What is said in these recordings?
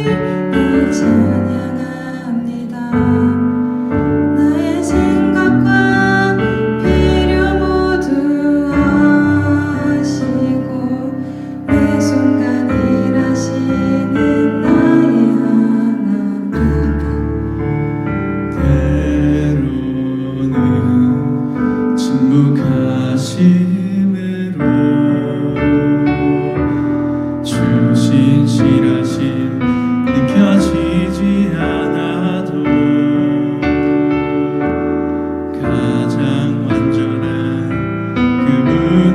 you.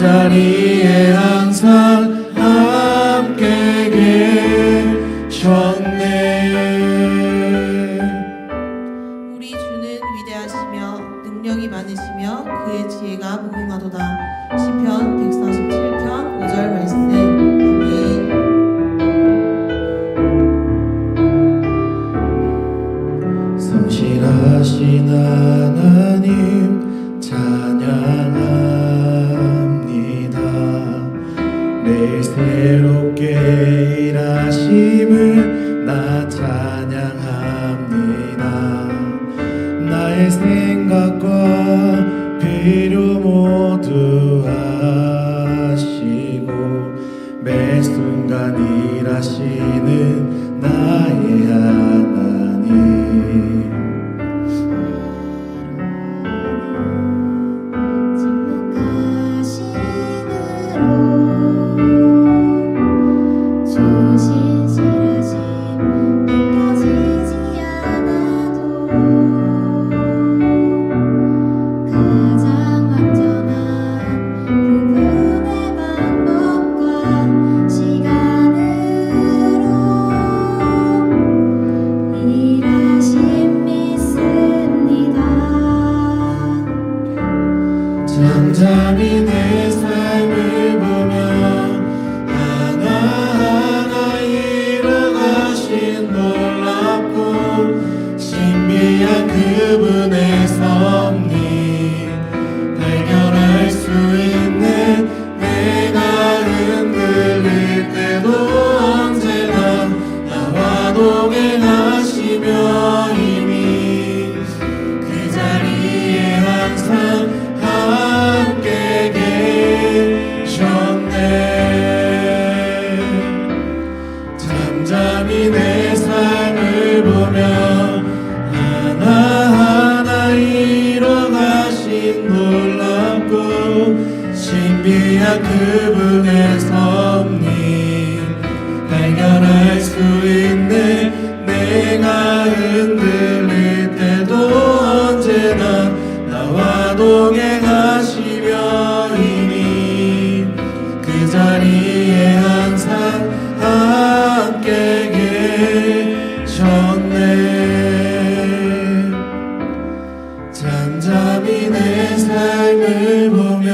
자리에 매 순간 일하시는 나의 하나님. 잠이 내 삶을 신비한 그분의 섭리. 발견할 수 있네 내가 흔들릴 때도 언제나 나와 동행 moment.